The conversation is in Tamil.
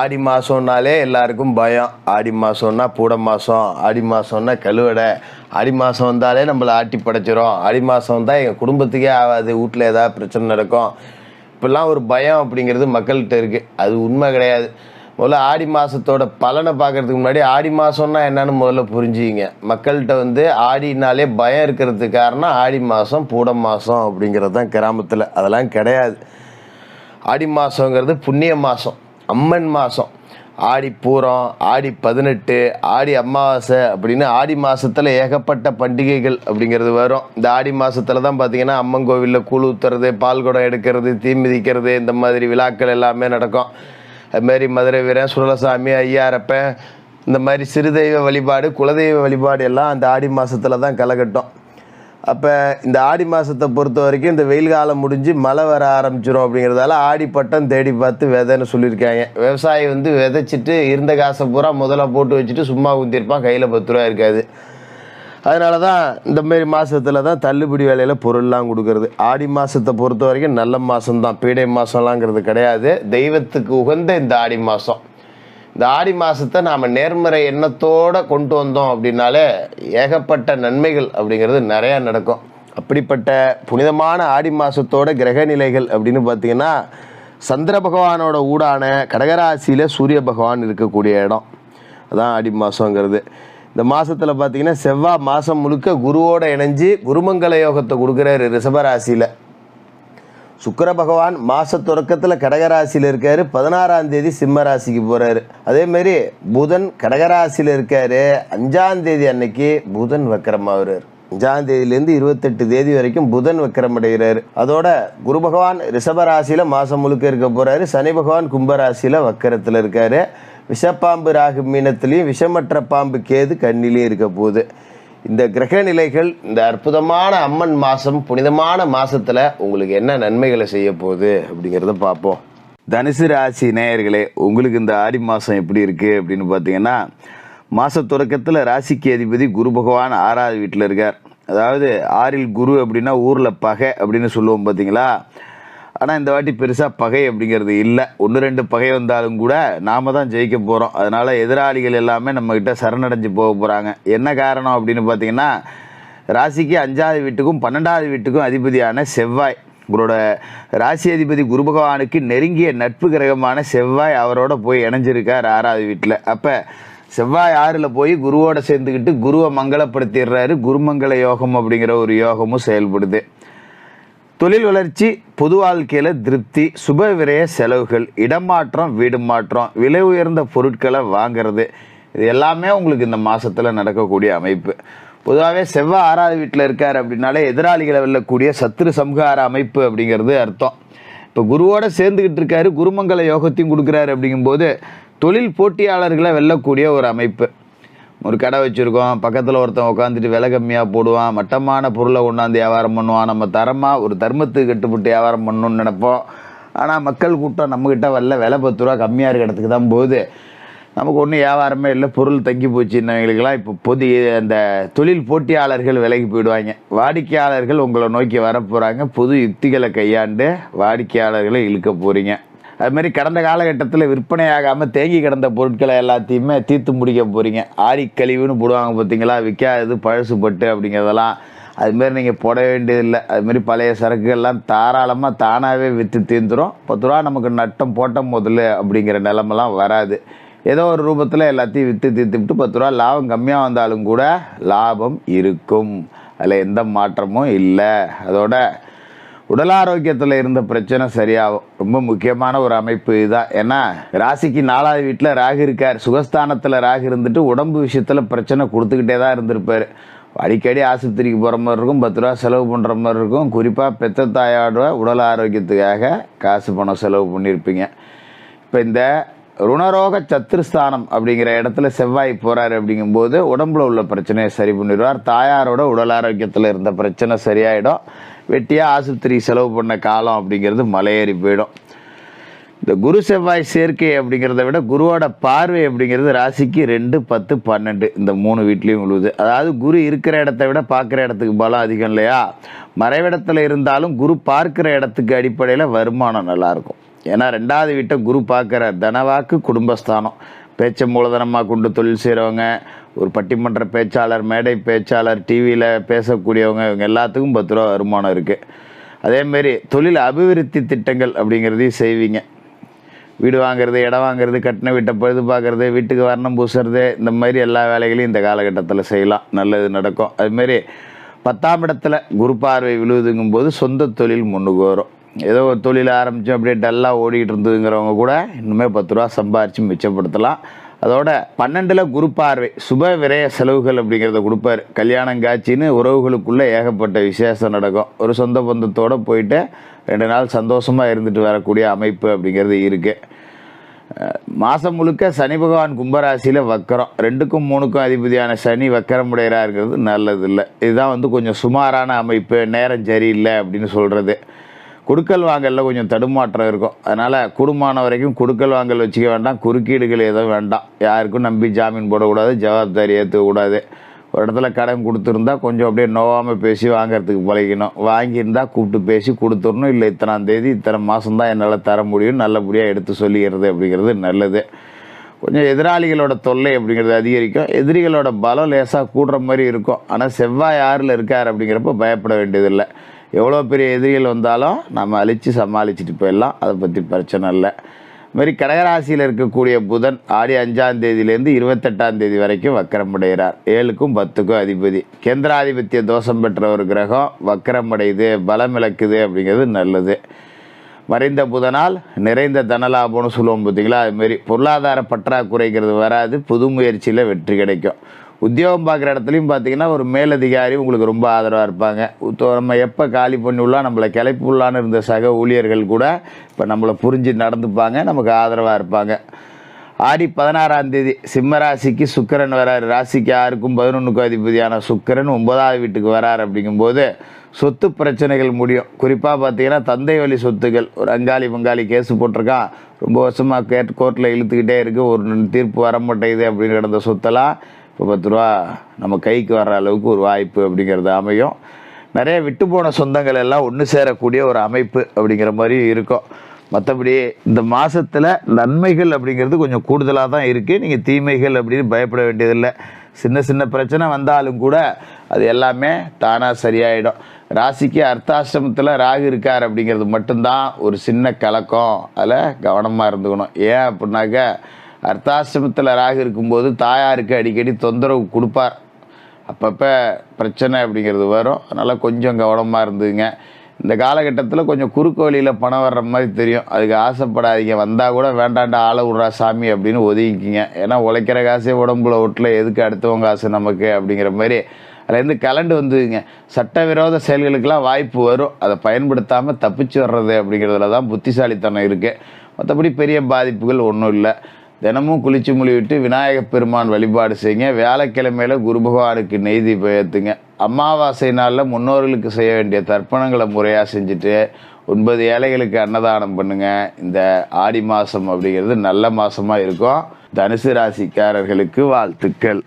ஆடி மாதம்னாலே எல்லாருக்கும் பயம். ஆடி மாதம்னா பூட மாதம் ஆடி மாதம்னா கழுவடை. ஆடி மாதம் வந்தாலே நம்மளை ஆட்டி படைச்சிரும். ஆடி மாதம் வந்தால் எங்கள் குடும்பத்துக்கே ஆகாது வீட்டில் ஏதாவது பிரச்சனை நடக்கும். இப்போல்லாம் ஒரு பயம் அப்படிங்கிறது மக்கள்கிட்ட இருக்குது அது உண்மை கிடையாது. முதல்ல ஆடி மாதத்தோட பலனை பார்க்கறதுக்கு முன்னாடி ஆடி மாதம்னா என்னன்னு முதல்ல புரிஞ்சுக்கிங்க. மக்கள்கிட்ட வந்து ஆடினாலே பயம் இருக்கிறதுக்கு காரணம் ஆடி மாதம் பூட மாதம் அப்படிங்கிறது தான் கிராமத்தில். அதெல்லாம் கிடையாது. ஆடி மாதங்கிறது புண்ணிய மாதம் அம்மன் மாதம் ஆடி பூரம் ஆடி பதினெட்டு ஆடி அமாவாசை அப்படின்னு ஆடி மாதத்தில் ஏகப்பட்ட பண்டிகைகள் அப்படிங்கிறது வரும். இந்த ஆடி மாதத்தில் தான் பார்த்திங்கன்னா அம்மன் கோவிலில் கூழ் ஊத்துறது பால் குடம் எடுக்கிறது தீ மிதிக்கிறது இந்த மாதிரி விழாக்கள் எல்லாமே நடக்கும். அதுமாரி மதுரை வீரன் சுடலசாமி ஐயாரப்பன் இந்த மாதிரி சிறுதெய்வ வழிபாடு குலதெய்வ வழிபாடு எல்லாம் அந்த ஆடி மாதத்தில் தான் கலகட்டும். அப்போ இந்த ஆடி மாதத்தை பொறுத்த வரைக்கும் இந்த வெயில் காலம் முடிஞ்சு மழை வர ஆரம்பிச்சிடும் அப்படிங்கிறதால ஆடி பட்டம் தேடி பார்த்து விதைன்னு சொல்லியிருக்காங்க. விவசாயி வந்து விதைச்சிட்டு இருந்த காசை பூரா முதல்ல போட்டு வச்சுட்டு சும்மா குந்திருப்பான் கையில் பத்து ரூபா இருக்காது. அதனால தான் இந்த மாதிரி மாதத்தில் தான் தள்ளுபடி வேலையில் பொருள்லாம் கொடுக்கறது. ஆடி மாதத்தை பொறுத்த வரைக்கும் நல்ல மாதம்தான் பீடை மாதம்லாங்கிறது கிடையாது. தெய்வத்துக்கு உகந்த இந்த ஆடி மாதம் இந்த ஆடி மாதத்தை நாம் நேர்மறை எண்ணத்தோடு கொண்டு வந்தோம் அப்படின்னாலே ஏகப்பட்ட நன்மைகள் அப்படிங்கிறது நிறையா நடக்கும். அப்படிப்பட்ட புனிதமான ஆடி மாதத்தோட கிரகநிலைகள் அப்படின்னு பார்த்தீங்கன்னா சந்திர பகவானோட ஊடான கடகராசியில் சூரிய பகவான் இருக்கக்கூடிய இடம். அதான் ஆடி மாதங்கிறது இந்த மாதத்தில் பார்த்திங்கன்னா செவ்வாய் மாதம் முழுக்க குருவோடு இணைஞ்சு குருமங்கல யோகத்தை கொடுக்குறாரு ரிஷபராசியில். சுக்கர பகவான் மாச தொடக்கத்தில் கடகராசியில் இருக்காரு. பதினாறாம் தேதி சிம்ம ராசிக்கு போகிறாரு அதே மாதிரி புதன் கடகராசியில் இருக்காரு. அஞ்சாம் தேதி அன்னைக்கு புதன் வக்கரமாகிறார் அஞ்சாம் தேதியிலேருந்து இருபத்தெட்டு தேதி வரைக்கும் புதன் வக்கரம் அடைகிறார். அதோட குரு பகவான் ரிஷபராசியில் மாதம் முழுக்க இருக்க போகிறாரு சனி பகவான் கும்பராசியில் வக்கரத்தில் இருக்காரு. விஷப்பாம்பு ராகு மீனத்திலையும் விஷமற்ற பாம்பு கேது கண்ணிலையும் இருக்க போகுது. இந்த கிரக நிலைகள் இந்த அற்புதமான அம்மன் மாதம் புனிதமான மாதத்தில் உங்களுக்கு என்ன நன்மைகளை செய்ய போகுது அப்படிங்கிறத பார்ப்போம். தனுசு ராசி நேயர்களே உங்களுக்கு இந்த ஆடி மாதம் எப்படி இருக்குது அப்படின்னு பார்த்தீங்கன்னா மாத தொடக்கத்தில் ராசிக்கு அதிபதி குரு பகவான் ஆறாவது வீட்டில் இருக்கார். அதாவது ஆறில் குரு அப்படின்னா ஊரில் பகை அப்படின்னு சொல்லுவோம் பார்த்தீங்களா? ஆனால் இந்த வாட்டி பெருசாக பகை அப்படிங்கிறது இல்லை. ஒன்று ரெண்டு பகை வந்தாலும் கூட நாம தான் ஜெயிக்க போகிறோம் அதனால் எதிராளிகள் எல்லாமே நம்மக்கிட்ட சரணடைஞ்சு போக போகிறாங்க என்ன காரணம் அப்படின்னு பார்த்தீங்கன்னா ராசிக்கு அஞ்சாவது வீட்டுக்கும் பன்னெண்டாவது வீட்டுக்கும் அதிபதியான செவ்வாய். உங்களோட ராசி அதிபதி குரு பகவானுக்கு நெருங்கிய நட்பு கிரகமான செவ்வாய் அவரோட போய் இணைஞ்சிருக்கார் ஆறாவது வீட்டில். அப்போ செவ்வாய் ஆறில் போய் குருவோட சேர்ந்துக்கிட்டு குருவை மங்களப்படுத்திடுறாரு. குருமங்கள யோகம் அப்படிங்கிற ஒரு யோகமும் செயல்படுது. தொழில் வளர்ச்சி பொது வாழ்க்கையில் திருப்தி சுப விரய செலவுகள் இடமாற்றம் வீடு மாற்றம் விலை உயர்ந்த பொருட்களை வாங்குறது இது எல்லாமே உங்களுக்கு இந்த மாதத்தில் நடக்கக்கூடிய அமைப்பு. பொதுவாகவே செவ்வாய் ஆறாவது வீட்டில் இருக்கார் அப்படின்னாலே எதிராளிகளை வெல்லக்கூடிய சத்துரு சம்ஹார அமைப்பு அப்படிங்கிறது அர்த்தம். இப்போ குருவோட சேர்ந்துக்கிட்டு இருக்காரு குருமங்கல யோகத்தையும் கொடுக்குறாரு அப்படிங்கும்போது தொழில் போட்டியாளர்களை வெல்லக்கூடிய ஒரு அமைப்பு. ஒரு கடை வச்சுருக்கோம். பக்கத்தில் ஒருத்தன் உட்காந்துட்டு விலை கம்மியாக போடுவான். மட்டமான பொருளை கொண்டாந்து வியாபாரம் பண்ணுவான். நம்ம தரமாக ஒரு தர்மத்துக்கு கட்டுப்பட்டு வியாபாரம் பண்ணணும்னு நினைப்போம். ஆனால் மக்கள் கூட்டம் நம்மக்கிட்ட வரல. விலை பத்து ரூபா கம்மியாக இருக்கிற இடத்துக்கு தான் போகுது. நமக்கு ஒன்றும் வியாபாரமே இல்லை. பொருள் தங்கி போச்சுன்னவங்களுக்கெல்லாம் இப்போ பொது அந்த தொழில் போட்டியாளர்கள் விலைக்கு போயிடுவாங்க. வாடிக்கையாளர்கள் உங்களை நோக்கி வர போகிறாங்க புது யுக்திகளை கையாண்டு வாடிக்கையாளர்களை இழுக்க போகிறீங்க அதுமாரி கடந்த காலகட்டத்தில் விற்பனையாகாமல் தேங்கி கிடந்த பொருட்களை எல்லாத்தையுமே தீர்த்து முடிக்க போகிறீங்க ஆரிக்கழிவுன்னு போடுவாங்க பார்த்தீங்களா விற்காதது பழசுப்பட்டு அப்படிங்கிறதெல்லாம். அதுமாரி நீங்கள் போட வேண்டியதில்லை. அதுமாரி பழைய சரக்குகள்லாம் தாராளமாக தானாகவே விற்று தீர்ந்துடும் பத்து ரூபா நமக்கு நட்டம் போட்ட முதல்ல அப்படிங்கிற நிலமெல்லாம் வராது. ஏதோ ஒரு ரூபத்தில் எல்லாத்தையும் விற்று தீர்த்துவிட்டு பத்து ரூபா லாபம் கம்மியாக வந்தாலும் கூட லாபம் இருக்கும். அதில் எந்த மாற்றமும் இல்லை. அதோட உடல் ஆரோக்கியத்தில் இருந்த பிரச்சனை சரியாகும். ரொம்ப முக்கியமான ஒரு அமைப்பு இதுதான். ஏன்னா ராசிக்கு நாலாவது வீட்டில் ராகு இருக்கார். சுகஸ்தானத்தில் ராகு இருந்துட்டு உடம்பு விஷயத்தில் பிரச்சனை கொடுத்துக்கிட்டே தான் இருந்திருப்பார். அடிக்கடி ஆஸ்பத்திரிக்கு போகிற மாதிரி இருக்கும் பத்து ரூபா செலவு பண்ணுற மாதிரி இருக்கும். குறிப்பாக பெத்த தாயோட உடல் ஆரோக்கியத்துக்காக காசு பணம் செலவு பண்ணியிருப்பீங்க இப்போ இந்த ருணரோக சத்துருஸ்தானம் அப்படிங்கிற இடத்துல செவ்வாய் போகிறாரு அப்படிங்கும்போது உடம்புல உள்ள பிரச்சனையை சரி பண்ணிடுவார். தாயாரோட உடல் ஆரோக்கியத்தில் இருந்த பிரச்சனை சரியாயிடும். வெட்டியாக ஆஸ்பத்திரி செலவு பண்ண காலம் அப்படிங்கிறது மலையேறி போயிடும். இந்த குரு செவ்வாய் சேர்க்கை அப்படிங்கிறத விட குருவோட பார்வை அப்படிங்கிறது ராசிக்கு ரெண்டு பத்து பன்னெண்டு இந்த மூணு வீட்லேயும் உழுவுது அதாவது குரு இருக்கிற இடத்த விட பார்க்குற இடத்துக்கு பலம் அதிகம் இல்லையா? மறைவிடத்தில் இருந்தாலும் குரு பார்க்குற இடத்துக்கு அடிப்படையில் வருமானம் நல்லாயிருக்கும் ஏன்னா ரெண்டாவது வீட்டை குரு பார்க்குற தனவாக்கு குடும்பஸ்தானம். பேச்சை மூலதனமாக கொண்டு தொழில் செய்கிறவங்க ஒரு பட்டிமன்ற பேச்சாளர் மேடை பேச்சாளர் டிவியில் பேசக்கூடியவங்க இவங்க எல்லாத்துக்கும் பத்து ரூபா வருமானம் இருக்குது அதேமாரி தொழில் அபிவிருத்தி திட்டங்கள் அப்படிங்கிறதையும் செய்வீங்க. வீடு வாங்குறது இடம் வாங்குறது கட்டின வீட்டை பழுது பார்க்குறது வீட்டுக்கு வர்ணம் பூசுறது இந்த மாதிரி எல்லா வேலைகளையும் இந்த காலகட்டத்தில் செய்யலாம். நல்லது நடக்கும். அதுமாரி பத்தாம் இடத்துல குரு பார்வை விழுவுதுங்கும் போது சொந்த தொழில் முன்னுக்கு வரும். ஏதோ ஒரு தொழில் ஆரம்பித்தோம் அப்படியே டல்லாக ஓடிக்கிட்டு இருந்ததுங்கிறவங்க கூட இன்னுமே பத்து ரூபா சம்பாரித்து மிச்சப்படுத்தலாம். அதோட பன்னெண்டில் குரு பார்வை சுப விரய செலவுகள் அப்படிங்கிறத கொடுப்பார். கல்யாணம் காட்சின்னு உறவுகளுக்குள்ளே ஏகப்பட்ட விசேஷம் நடக்கும். ஒரு சொந்த பந்தத்தோடு போயிட்டு ரெண்டு நாள் சந்தோஷமாக இருந்துட்டு வரக்கூடிய அமைப்பு அப்படிங்கிறது இருக்குது மாதம் முழுக்க சனி பகவான் கும்பராசியில் வக்கரம். ரெண்டுக்கும் மூணுக்கும் அதிபதியான சனி வக்கரமுடையராகிறது நல்லது இல்லை இதுதான் வந்து கொஞ்சம் சுமாரான அமைப்பு நேரம் சரியில்லை அப்படின்னு சொல்கிறது குடுக்கல் வாங்கலில் கொஞ்சம் தடுமாற்றம் இருக்கும். அதனால் குடும்பமான வரைக்கும் குடுக்கல் வாங்கல் வச்சுக்க வேண்டாம். குறுக்கீடுகள் எதுவும் வேண்டாம். யாருக்கும் நம்பி ஜாமீன் போடக்கூடாது ஜவாப்தாரி ஏற்றக்கூடாது ஒரு இடத்துல கடன் கொடுத்துருந்தா கொஞ்சம் அப்படியே நோவாமல் பேசி வாங்குறதுக்கு பழகிக்கணும். வாங்கியிருந்தால் கூப்பிட்டு பேசி கொடுத்துடணும். இல்லை இத்தனாம் தேதி இத்தனை மாதம் தான் என்னால் தர முடியும். நல்லபடியாக எடுத்து சொல்லிக்கிறது அப்படிங்கிறது நல்லது. கொஞ்சம் எதிராளிகளோட தொல்லை அப்படிங்கிறது அதிகரிக்கும். எதிரிகளோட பலம் லேசாக கூடுற மாதிரி இருக்கும். ஆனால் செவ்வாய் ஆறில் இருக்கார் அப்படிங்கிறப்ப பயப்பட வேண்டியதில்லை. எவ்வளோ பெரிய எதிரிகள் வந்தாலும் நம்ம அழித்து சமாளிச்சுட்டு போயிடலாம். அதை பற்றி பிரச்சனை இல்லை. இதுமாரி கடகராசியில் இருக்கக்கூடிய புதன் ஆடி அஞ்சாம் தேதியிலேருந்து இருபத்தெட்டாம் தேதி வரைக்கும் வக்கரமடைகிறார் ஏழுக்கும் பத்துக்கும் அதிபதி. கேந்திராதிபத்திய தோஷம் பெற்ற ஒரு கிரகம் வக்கரமடையுது பலம் இழக்குது அப்படிங்கிறது நல்லது. மறைந்த புதனால் நிறைந்த தனலாபம்னு சொல்லுவோம் பார்த்தீங்களா? அதுமாரி பொருளாதார பற்றாக்குறைங்கிறது வராது. புது முயற்சியில் வெற்றி கிடைக்கும். உத்தியோகம் பார்க்குற இடத்துலையும் பார்த்தீங்கன்னா ஒரு மேலதிகாரி உங்களுக்கு ரொம்ப ஆதரவாக இருப்பாங்க. நம்ம எப்போ காலி பண்ணிவிடலாம் நம்மளை கிளப்பிவிடலான்னு இருந்த சக ஊழியர்கள் கூட இப்போ நம்மளை புரிஞ்சு நடந்துப்பாங்க நமக்கு ஆதரவாக இருப்பாங்க. ஆடி பதினாறாம் தேதி சிம்ம ராசிக்கு சுக்கிரன் வராரு. ராசிக்கு யாருக்கும் பதினொன்றுக்கும் அதிபதியான சுக்கிரன் ஒன்பதாவது வீட்டுக்கு வரார் அப்படிங்கும்போது சொத்து பிரச்சனைகள் முடியும். குறிப்பாக பார்த்தீங்கன்னா தந்தை வழி சொத்துகள் ஒரு அங்காளி பங்காளி கேஸ் போட்டிருக்கான். ரொம்ப வருஷமாக கேட் கோர்ட்டில் இழுத்துக்கிட்டே இருக்குது ஒரு தீர்ப்பு வர மாட்டேங்குது அப்படின்னு கிடந்த சொத்தெல்லாம் இப்போ பத்து ரூபா நம்ம கைக்கு வர்ற அளவுக்கு ஒரு வாய்ப்பு அப்படிங்கிறது அமையும். நிறைய விட்டு போன சொந்தங்கள் எல்லாம் ஒன்று சேரக்கூடிய ஒரு அமைப்பு அப்படிங்கிற மாதிரி இருக்கும். மற்றபடி இந்த மாதத்தில் நன்மைகள் அப்படிங்கிறது கொஞ்சம் கூடுதலாக தான் இருக்குது நீங்கள் தீமைகள் அப்படின்னு பயப்பட வேண்டியதில்லை. சின்ன சின்ன பிரச்சனை வந்தாலும் கூட அது எல்லாமே தானாக சரியாயிடும். ராசிக்கு அர்த்தாசிரமத்தில் ராகு இருக்கார் அப்படிங்கிறது மட்டும்தான் ஒரு சின்ன கலக்கம். அதில் கவனமாக இருந்துக்கணும். ஏன் அப்படின்னாக்க அர்த்தாசிரமத்தில் ராகு இருக்கும்போது தாயாருக்கு அடிக்கடி தொந்தரவு கொடுப்பார். அப்பப்போ பிரச்சனை அப்படிங்கிறது வரும். அதனால் கொஞ்சம் கவனமாக இருந்துங்க. இந்த காலகட்டத்தில் கொஞ்சம் குறுக்கு வழியில் பணம் வர்ற மாதிரி தெரியும். அதுக்கு ஆசைப்படாதீங்க. வந்தால் கூட வேண்டாண்டா ஆளை விட்றா சாமி அப்படின்னு ஒதுங்கிக்கிங்க. ஏன்னா உழைக்கிற காசே உடம்புல ஒட்டில். எதுக்கு அடுத்தவங்க காசு நமக்கு அப்படிங்கிற மாதிரி அதுலேருந்து கலண்டு வந்துங்க சட்டவிரோத செயல்களுக்கெல்லாம் வாய்ப்பு வரும். அதை பயன்படுத்தாமல் தப்பிச்சு வர்றது அப்படிங்கிறதுல தான் புத்திசாலித்தனம் இருக்குது மற்றபடி பெரிய பாதிப்புகள் ஒன்றும் இல்லை. தினமும் குளிச்சு மொழிவிட்டு விநாயகப் பெருமான் வழிபாடு செய்யுங்க. வியாழக்கிழமையில குரு பகவானுக்கு நெய்தி பயத்துங்க. அமாவாசை நாளில் முன்னோர்களுக்கு செய்ய வேண்டிய தர்ப்பணங்களை முறையாக செஞ்சுட்டு ஒன்பது ஏழைகளுக்கு அன்னதானம் பண்ணுங்கள் இந்த ஆடி மாதம் அப்படிங்கிறது நல்ல மாதமாக இருக்கும். தனுசு ராசிக்காரர்களுக்கு வாழ்த்துக்கள்.